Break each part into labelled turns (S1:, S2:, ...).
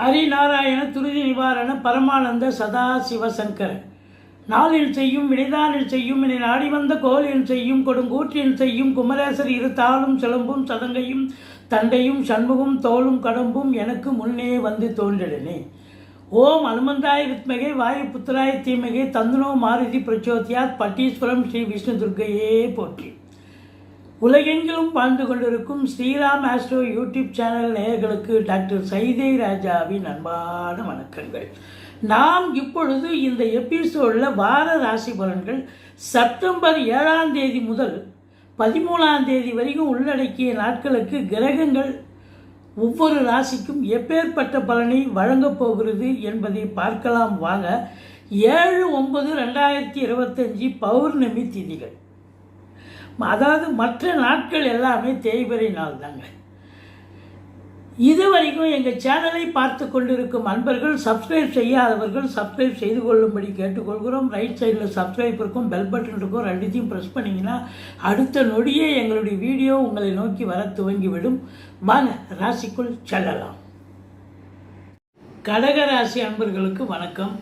S1: ஹரிநாராயண துருதி நிவாரண பரமானந்த சதா சிவசங்கர நாளில் செய்யும் வினைதானில் செய்யும் இனி நாடி வந்த கோலில் செய்யும் கொடுங்கூற்றில் செய்யும் குமரேசர் இரு தாளும் சிலம்பும் சதங்கையும் தண்டையும் சண்முகம் தோளும் கடம்பும் எனக்கு முன்னே வந்து தோன்றிடனே ஓம் அனுமந்தாய் வித்மகே வாயு புத்திராய தீமகே தந்துனோ மாருதி பிரச்சோதியாத் பட்டீஸ்வரம் ஸ்ரீ விஷ்ணு துர்கையே போற்றி. உலகெங்கிலும் வாழ்ந்து கொண்டிருக்கும் ஸ்ரீராம் ஆஸ்ட்ரோ யூடியூப் சேனல் நேயர்களுக்கு டாக்டர் சைதை ராஜாவின் அன்பான வணக்கங்கள். நாம் இப்பொழுது இந்த எபிசோடில் வார ராசி பலன்கள் செப்டம்பர் ஏழாம் தேதி முதல் பதிமூணாம் தேதி வரைக்கும் உள்ளடக்கிய நாட்களுக்கு கிரகங்கள் ஒவ்வொரு ராசிக்கும் எப்பேற்பட்ட பலனை வழங்கப் போகிறது என்பதை பார்க்கலாம் வாங்க. ஏழு ஒன்பது ரெண்டாயிரத்தி இருபத்தஞ்சி பௌர்ணமி திதிகள். அதாவது மற்ற நாட்கள் எல்லாமே தேய்பிறை நாள் தாங்க இது வரைக்கும் எங்கள் சேனலை பார்த்து கொண்டிருக்கும் அன்பர்கள் சப்ஸ்கிரைப் செய்யாதவர்கள் சப்ஸ்கிரைப் செய்து கொள்ளும்படி கேட்டுக்கொள்கிறோம். ரைட் சைடில் சப்ஸ்கிரைப் இருக்கும் பெல் பட்டன் இருக்கும் ரெண்டுத்தையும் ப்ரெஸ் பண்ணிங்கன்னா அடுத்த நொடியே எங்களுடைய வீடியோ உங்களை நோக்கி வர துவங்கிவிடும். வாங்க ராசிக்குள் செல்லலாம். கடகராசி அன்பர்களுக்கு வணக்கம்.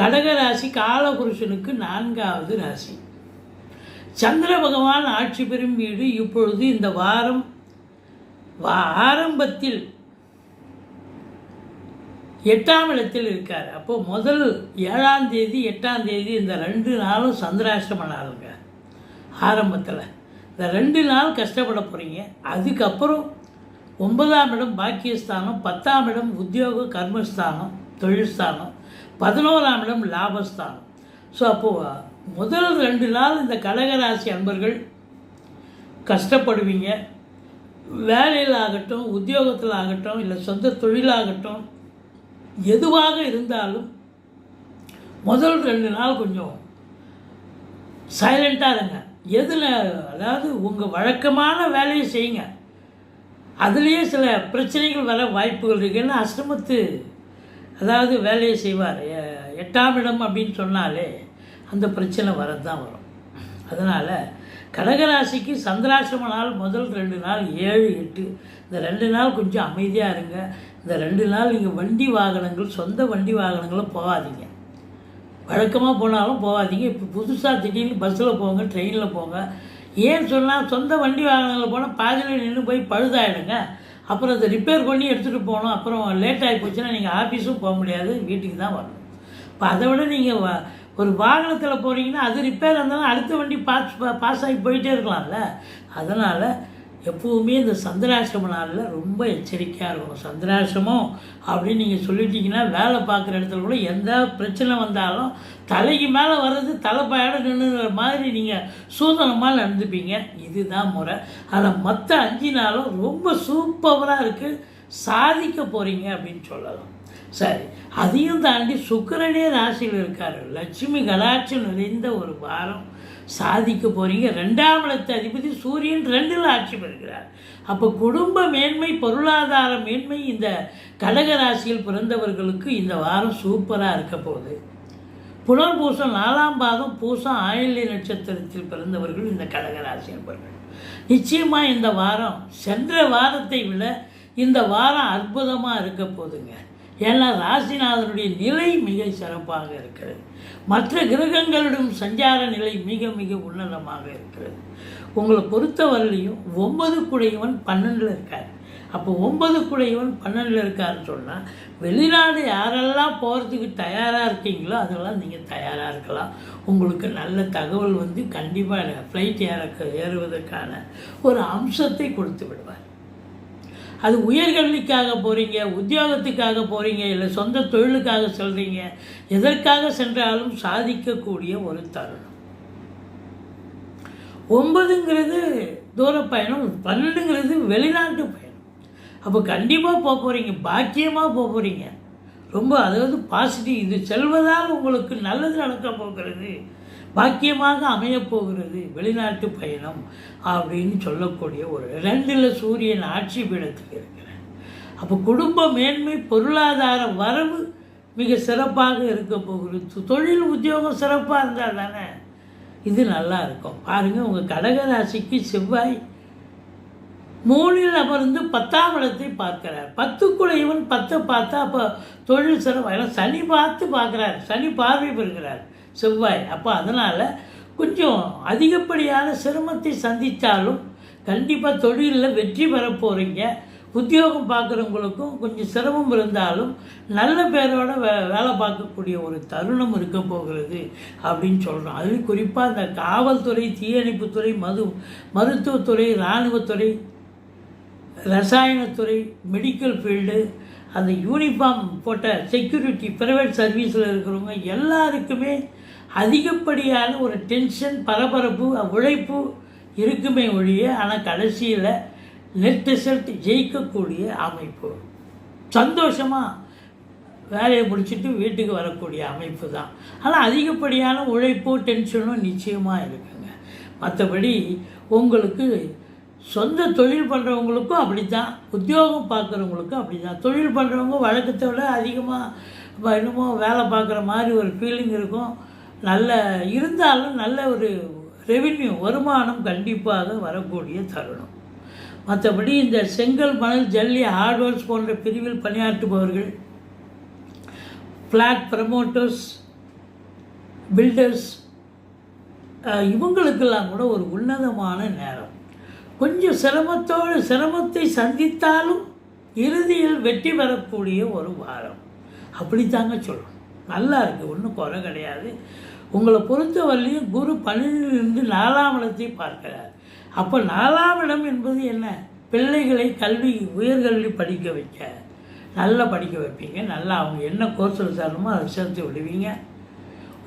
S1: கடகராசி காலபுருஷனுக்கு நான்காவது ராசி. சந்திர பகவான் ஆட்சி பெறும் வீடு இப்பொழுது இந்த வாரம் வா- ஆரம்பத்தில் எட்டாம் இடத்தில் இருக்கார். அப்போ முதல் ஏழாம் தேதி எட்டாம் தேதி இந்த ரெண்டு நாளும் சந்திராஷ்டம நாளுங்க ஆரம்பத்தில். இந்த ரெண்டு நாள் கஷ்டப்பட போகிறீங்க அதுக்கப்புறம் ஒன்பதாம் இடம் பாக்கியஸ்தானம் பத்தாம் இடம் உத்தியோக கர்மஸ்தானம் தொழில்ஸ்தானம் பதினோராம் இடம் லாபஸ்தானம். ஸோ அப்போது முதல் ரெண்டு நாள் இந்த கடகராசி அன்பர்கள் கஷ்டப்படுவீங்க. வேலையில் ஆகட்டும் உத்தியோகத்தில் ஆகட்டும் இல்லை சொந்த தொழிலாகட்டும் எதுவாக இருந்தாலும் முதல் ரெண்டு நாள் கொஞ்சம் சைலண்ட்டாக இருங்க. எதில் அதாவது உங்கள் வழக்கமான வேலையை செய்யுங்க. அதுலேயே சில பிரச்சனைகள் வர வாய்ப்புகள் இருக்குன்னு அஷ்டமத்து அதாவது வேலையை செய்வார். எட்டாம் இடம் அப்படின்னு சொன்னாலே அந்த பிரச்சனை வரது தான் வரும். அதனால் கடகராசிக்கு சந்திராசிரம நாள் முதல் ரெண்டு நாள் ஏழு எட்டு. இந்த ரெண்டு நாள் கொஞ்சம் அமைதியாக இருங்க. இந்த ரெண்டு நாள் நீங்கள் வண்டி வாகனங்கள் சொந்த வண்டி வாகனங்களும் போகாதீங்க. வழக்கமாக போனாலும் போகாதீங்க. இப்போ புதுசாக திடீர்னு பஸ்ஸில் போங்க ட்ரெயினில் போங்க. ஏன் சொன்னால் சொந்த வண்டி வாகனங்களில் போனால் பாதியில் நின்று போய் பழுதாயிடுங்க. அப்புறம் அதை ரிப்பேர் பண்ணி எடுத்துகிட்டு போகணும். அப்புறம் லேட் ஆகி போச்சுன்னா நீங்கள் ஆஃபீஸும் போக முடியாது. வீட்டுக்கு தான் வரணும். இப்போ அதை விட நீங்கள் ஒரு வாகனத்தில் போகிறீங்கன்னா அது ரிப்பேர் இருந்தாலும் அடுத்த வண்டி பாஸ் பாஸ் ஆகி போயிட்டே இருக்கலாம்ல. அதனால் எப்போவுமே இந்த சந்திராசிரம நாளில் ரொம்ப எச்சரிக்கையாக இருக்கணும். சந்திராசிரமம் அப்படின்னு நீங்கள் சொல்லிட்டீங்கன்னா வேலை பார்க்குற இடத்துல கூட எந்த பிரச்சனை வந்தாலும் தலைக்கு மேலே வர்றது தலைப்பாயோட நின்றுற மாதிரி நீங்கள் சூதனமாக நடந்துப்பீங்க. இதுதான் முறை. ஆனால் மற்ற அஞ்சு நாளும் ரொம்ப சூப்பராக இருக்குது சாதிக்க போகிறீங்க அப்படின்னு சொல்லலாம். சரி. அதையும் தாண்டி சுக்கரனே ராசியில் இருக்கார். லட்சுமி கடாட்சம் நிறைந்த ஒரு வாரம் சாதிக்க போகிறீங்க ரெண்டாம் இடத்து அதிபதி சூரியன் ரெண்டில் ஆட்சி பெறுகிறார். அப்போ குடும்ப மேன்மை பொருளாதார மேன்மை இந்த கடக ராசியில் பிறந்தவர்களுக்கு இந்த வாரம் சூப்பராக இருக்க போகுது. புனர்பூசம் நாலாம் பாதம் பூசம் ஆயில்ய நட்சத்திரத்தில் பிறந்தவர்கள் இந்த கடகராசி என்பவர்கள் நிச்சயமாக இந்த வாரம் சென்ற வாரத்தை விட இந்த வாரம் அற்புதமாக இருக்க போதுங்க ஏன்னா ராசிநாதனுடைய நிலை மிக சிறப்பாக இருக்கிறது. மற்ற கிரகங்களிடம் சஞ்சார நிலை மிக மிக உன்னதமாக இருக்கிறது. உங்களை பொறுத்தவரையிலையும் ஒன்பது குடையவன் பன்னெண்டில் இருக்கார். அப்போ ஒன்பது குடையவன் பன்னெண்டில் இருக்காருன்னு சொன்னால் வெளிநாடு யாரெல்லாம் போகிறதுக்கு தயாராக இருக்கீங்களோ அதெல்லாம் நீங்கள் தயாராக இருக்கலாம். உங்களுக்கு நல்ல தகவல் வந்து கண்டிப்பாக ஃப்ளைட் ஏற ஏறுவதற்கான ஒரு அம்சத்தை கொடுத்து விடுவார். அது உயர்கல்விக்காக போகிறீங்க உத்தியோகத்துக்காக போகிறீங்க இல்லை சொந்த தொழிலுக்காக செல்றீங்க எதற்காக சென்றாலும் சாதிக்கக்கூடிய ஒரு தருணம். ஒன்பதுங்கிறது தூர பயணம் பன்னெண்டுங்கிறது வெளிநாட்டு பயணம். அப்போ கண்டிப்பாக போக போகிறீங்க பாக்கியமாக போக போகிறீங்க ரொம்ப அதாவது பாசிட்டிவ் இது செல்வதால் உங்களுக்கு நல்லது நடக்க போகிறது. பாக்கியமாக அமையப்போகிறது வெளிநாட்டு பயணம் அப்படின்னு சொல்லக்கூடிய ஒரு ரெண்டில் சூரியன் ஆட்சி பீடத்தில் இருக்கிறார். அப்போ குடும்ப மேன்மை பொருளாதார வரவு மிக சிறப்பாக இருக்க போகிறது தொழில் உத்தியோகம் சிறப்பாக இருந்தால் தானே? இது நல்லா இருக்கும். பாருங்கள் உங்கள் கடக ராசிக்கு செவ்வாய் மூணில் அமர்ந்து பத்தாம் இடத்தை பார்க்கிறார். பத்துக்குடையவன் பத்தை பார்த்தா அப்போ தொழில் சிறப்பாக ஏன்னா சனி பார்த்து பார்க்குறார். சனி பார்வை பெறுகிறார். செவ்வாய். அப்போ அதனால் கொஞ்சம் அதிகப்படியான சிரமத்தை சந்தித்தாலும் கண்டிப்பாக தொழிலில் வெற்றி பெற போகிறீங்க உத்தியோகம் பார்க்குறவங்களுக்கும் கொஞ்சம் சிரமம் இருந்தாலும் நல்ல பேரோட வே வேலை பார்க்கக்கூடிய ஒரு தருணம் இருக்க போகிறது அப்படின்னு சொல்கிறோம் அது குறிப்பாக இந்த காவல்துறை தீயணைப்புத்துறை மது மருத்துவத்துறை இராணுவத்துறை ரசாயனத்துறை மெடிக்கல் ஃபீல்டு அந்த யூனிஃபார்ம் போட்ட செக்யூரிட்டி ப்ரைவேட் சர்வீஸில் இருக்கிறவங்க எல்லாருக்குமே அதிகப்படியான ஒரு டென்ஷன் பரபரப்பு உழைப்பு இருக்குமே ஒழிய ஆனால் கடைசியில் நெட் ரிசல்ட் ஜெயிக்கக்கூடிய அமைப்பு. சந்தோஷமாக வேலையை முடிச்சுட்டு வீட்டுக்கு வரக்கூடிய அமைப்பு தான். ஆனால் அதிகப்படியான உழைப்போ டென்ஷனும் நிச்சயமாக இருக்குங்க. மற்றபடி உங்களுக்கு சொந்த தொழில் பண்ணுறவங்களுக்கும் அப்படி தான் உத்தியோகம் பார்க்குறவங்களுக்கும் அப்படி தான் தொழில் பண்ணுறவங்க வழக்கத்தை விட அதிகமாக என்னமோ வேலை பார்க்குற மாதிரி ஒரு ஃபீலிங் இருக்கும். நல்ல இருந்தாலும் நல்ல ஒரு ரெவின்யூ வருமானம் கண்டிப்பாக வரக்கூடிய தருணம். மற்றபடி இந்த செங்கல் மணல் ஜல்லி ஹார்ட்வேர்ஸ் போன்ற பிரிவில் பணியாற்றுபவர்கள் ஃப்ளாட் ப்ரமோட்டர்ஸ் பில்டர்ஸ் இவங்களுக்கெல்லாம் கூட ஒரு உன்னதமான நேரம். கொஞ்சம் சிரமத்தோடு சிரமத்தை சந்தித்தாலும் இறுதியில் வெற்றி பெறக்கூடிய ஒரு வாரம். அப்படித்தாங்க சொல்லணும் நல்லா இருக்குது ஒன்றும் குறை கிடையாது. உங்களை பொறுத்தவரையிலையும் குரு பன்னிலிருந்து நாலாம் இடத்தை பார்க்கிறார். அப்போ நாலாம் இடம் என்பது என்ன? பிள்ளைகளை கல்வி உயர்கல்வி படிக்க வைக்க. நல்லா படிக்க வைப்பீங்க. நல்லா அவங்க என்ன கோர்ஸ் எடுத்தாலுமோ அதை சேர்த்து விடுவீங்க.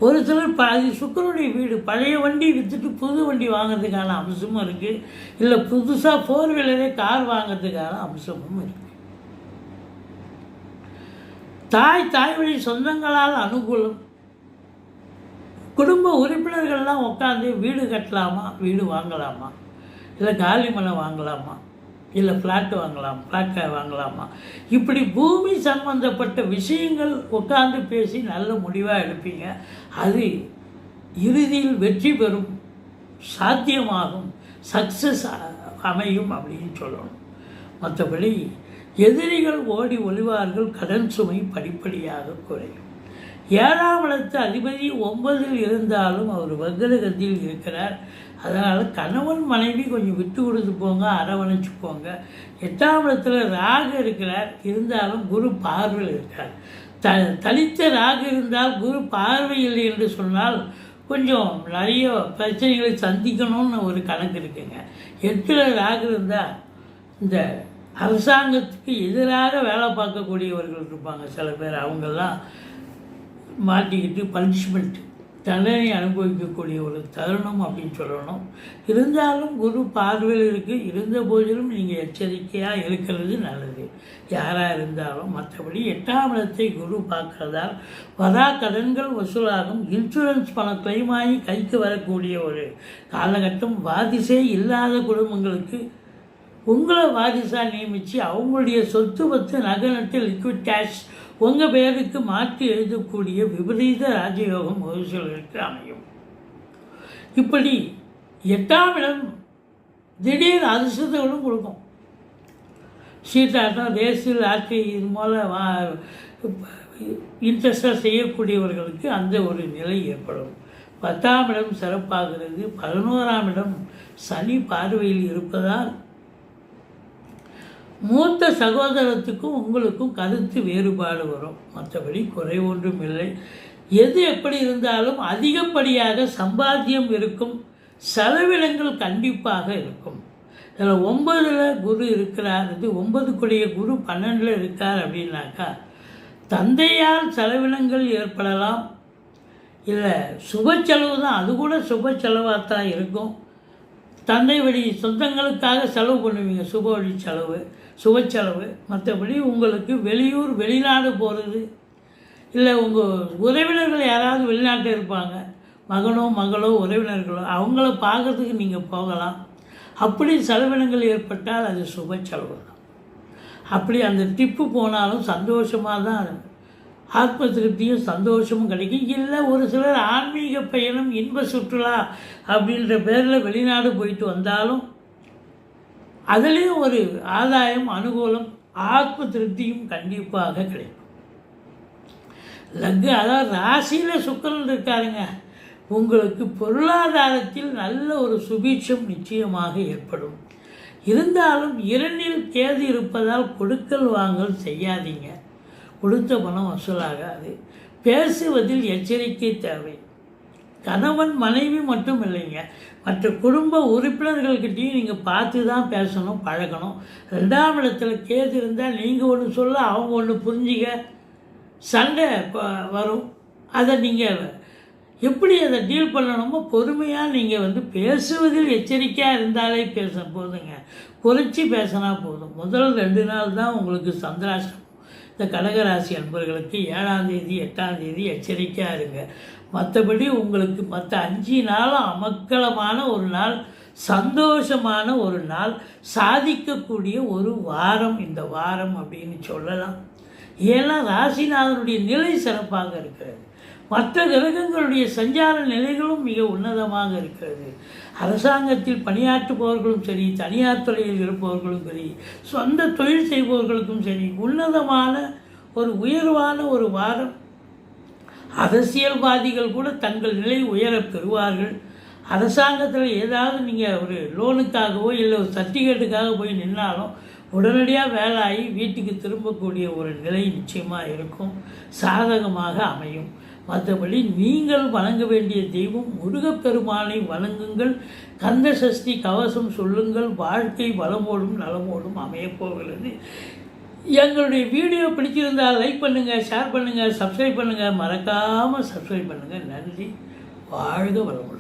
S1: ஒரு சிலர் ப அது சுக்கரனுடைய வீடு பழைய வண்டி விற்றுட்டு புது வண்டி வாங்குறதுக்கான அம்சமும் இருக்குது இல்லை புதுசாக ஃபோர் வீலரே கார் வாங்குறதுக்கான அம்சமும் இருக்குது தாய் தாய் வழி சொந்தங்களால் அனுகூலம். குடும்ப உறுப்பினர்கள்லாம் உட்காந்து வீடு கட்டலாமா வீடு வாங்கலாமா? இல்லை காலிமலை வாங்கலாமா? இல்லை ஃப்ளாட்டு வாங்கலாம் ஃப்ளாட்டை வாங்கலாமா? இப்படி பூமி சம்பந்தப்பட்ட விஷயங்கள் உட்காந்து பேசி நல்ல முடிவாக எடுப்பீங்க. அது இறுதியில் வெற்றி பெறும் சாத்தியமாகும் சக்ஸஸ் அமையும் அப்படின்னு சொல்லணும். மற்றபடி எதிரிகள் ஓடி ஒளிவார்கள் கடன் சுமை படிப்படியாக குறையும். ஏழாம் இடத்து அதிபதி ஒன்பதில் இருந்தாலும் அவர் வக்ரகத்தில் இருக்கிறார். அதனால் கணவன் மனைவி கொஞ்சம் விட்டு கொடுத்து போங்க அரவணைச்சு போங்க. எட்டாம் இடத்துல ராகு இருக்கிறார். இருந்தாலும் குரு பார்வையில் இருக்கார். த தனித்த ராகு இருந்தால் குரு பார்வை இல்லை என்று சொன்னால் கொஞ்சம் நிறைய பிரச்சனைகளை சந்திக்கணும்னு ஒரு கணக்கு இருக்குங்க. எட்டில் ராகு இருந்தால் இந்த அரசாங்கத்துக்கு எதிராக வேலை பார்க்கக்கூடியவர்கள் இருப்பாங்க சில பேர். அவங்கெல்லாம் மாட்டிக்கிட்டு பனிஷ்மெண்ட் தண்டனை அனுபவிக்கக்கூடிய ஒரு தருணம் அப்படின்னு சொல்லணும். இருந்தாலும் குரு பார்வையில் இருக்குது இருந்த போதிலும் நீங்கள் எச்சரிக்கையாக இருக்கிறது நல்லது. யாராக இருந்தாலும் மற்றபடி எட்டாம் இடத்தை குரு பார்க்கறதால் வரா கடன்கள் வசூலாகும். இன்சூரன்ஸ் பணம் claim ஆகி கைக்கு வரக்கூடிய ஒரு காலகட்டம் வாதிசே இல்லாத குடும்பங்களுக்கு உங்களை வாரிசாக நியமித்து அவங்களுடைய சொத்து பத்து நகை நட்டு லிக்விட் கேஷ் உங்கள் பேருக்கு மாற்றி எழுதக்கூடிய விபரீத ராஜயோகம் ஒரு சிலருக்கு அமையும். இப்படி எட்டாம் இடம் திடீர் அதிர்ஷ்டங்களும் கொடுக்கும். சீட்டாட்டம் தேசியல் ஆட்சி இது போல் வா இன்ட்ரெஸ்டாக செய்யக்கூடியவர்களுக்கு அந்த ஒரு நிலை ஏற்படும். பத்தாம் இடம் சிறப்பாகிறது. பதினோராம் இடம் சனி பார்வையில் இருப்பதால் மூத்த சகோதரத்துக்கும் உங்களுக்கும் கருத்து வேறுபாடு வரும். மற்றபடி குறை ஒன்றும் இல்லை எது எப்படி இருந்தாலும் அதிகப்படியாக சம்பாத்தியம் இருக்கும். செலவினங்கள் கண்டிப்பாக இருக்கும். இதில் ஒன்பதில் குரு இருக்கிறார். இது ஒன்பதுக்குடைய குரு பன்னெண்டில் இருக்கார் அப்படின்னாக்கா தந்தையால் செலவினங்கள் ஏற்படலாம். இல்லை சுப செலவு தான். அது கூட சுப செலவாக தான் இருக்கும். தந்தை வழி சொந்தங்களுக்காக செலவு பண்ணுவீங்க. சுப வழி செலவு. சுகச்செலவு. மற்றபடி உங்களுக்கு வெளியூர் வெளிநாடு போகிறது இல்லை உங்கள் உறவினர்கள் யாராவது வெளிநாட்டில் இருப்பாங்க மகனோ மகளோ உறவினர்களோ அவங்கள பார்க்கறதுக்கு நீங்கள் போகலாம். அப்படி செலவினங்கள் ஏற்பட்டால் அது சுப செலவு தான் அப்படி அந்த ட்ரிப்பு போனாலும் சந்தோஷமாக தான் ஆத்ம திருப்தியும் சந்தோஷமும் கிடைக்கும். இல்லை ஒரு சிலர் ஆன்மீக பயணம் இன்ப சுற்றுலா அப்படின்ற பேரில் வெளிநாடு போயிட்டு வந்தாலும் அதுலேயும் ஒரு ஆதாயம் அனுகூலம் ஆத்ம திருப்தியும் கண்டிப்பாக கிடைக்கும். லக்கு அதாவது ராசியில் சுக்கரன் இருக்காருங்க. உங்களுக்கு பொருளாதாரத்தில் நல்ல ஒரு சுபீட்சம் நிச்சயமாக ஏற்படும். இருந்தாலும் இரண்டில் கேது இருப்பதால் கொடுக்கல் வாங்கல் செய்யாதீங்க. கொடுத்த பணம் வசூலாகாது. பேசுவதில் எச்சரிக்கை தேவை. கணவன் மனைவி மட்டும் இல்லைங்க. மற்ற குடும்ப உறுப்பினர்கள்கிட்டையும் நீங்கள் பார்த்து தான் பேசணும் பழகணும். ரெண்டாம் இடத்துல கேது இருந்தால் நீங்கள் ஒன்று சொல்ல அவங்க ஒன்று புரிஞ்சிக்க. சண்டை ப- வரும். அதை நீங்கள் எப்படி அதை டீல் பண்ணணுமோ பொறுமையாக நீங்கள் வந்து பேசுவதில் எச்சரிக்கையாக இருந்தாலே பேச போதுங்க. குறைச்சி பேசினா போதும். முதல் ரெண்டு நாள் தான் உங்களுக்கு சந்திராஷ்டம் இந்த கடகராசி அன்பர்களுக்கு ஏழாம் தேதி எட்டாம் தேதி எச்சரிக்கையாக இருங்க. மற்றபடி உங்களுக்கு மற்ற அஞ்சு நாளும் அமக்கலமான ஒரு நாள் சந்தோஷமான ஒரு நாள் சாதிக்கக்கூடிய ஒரு வாரம் இந்த வாரம் அப்படின்னு சொல்லலாம். ஏன்னா ராசிநாதனுடைய நிலை சிறப்பாக இருக்கிறது. மற்ற கிரகங்களுடைய சஞ்சார நிலைகளும் மிக உன்னதமாக இருக்கிறது. அரசாங்கத்தில் பணியாற்றுபவர்களும் சரி தனியார் துறையில் இருப்பவர்களும் சரி சொந்த தொழில் செய்பவர்களுக்கும் சரி உன்னதமான ஒரு உயர்வான ஒரு வாரம் அரசியல்வாதிகள் கூட தங்கள் நிலை உயரப் பெறுவார்கள். அரசாங்கத்தில் ஏதாவது நீங்கள் ஒரு லோனுக்காகவோ இல்லை ஒரு சர்டிஃபிகேட்டுக்காக போய் நின்னாலும் உடனடியாக வேலை ஆகி வீட்டுக்கு திரும்பக்கூடிய ஒரு நிலை நிச்சயமாக இருக்கும். சாதகமாக அமையும். மற்றபடி நீங்கள் வணங்க வேண்டிய தெய்வம் முருகப்பெருமானை வணங்குங்கள். கந்த சஷ்டி கவசம் சொல்லுங்கள். வாழ்க்கை வளமோடும் நலமோடும் அமையப்போகிறது. எங்களுடைய வீடியோ பிடிச்சிருந்தால் லைக் பண்ணுங்கள் ஷேர் பண்ணுங்கள் சப்ஸ்கிரைப் பண்ணுங்கள் மறக்காமல் சப்ஸ்கிரைப் பண்ணுங்கள் நன்றி. வாழ்க வளமுடன்.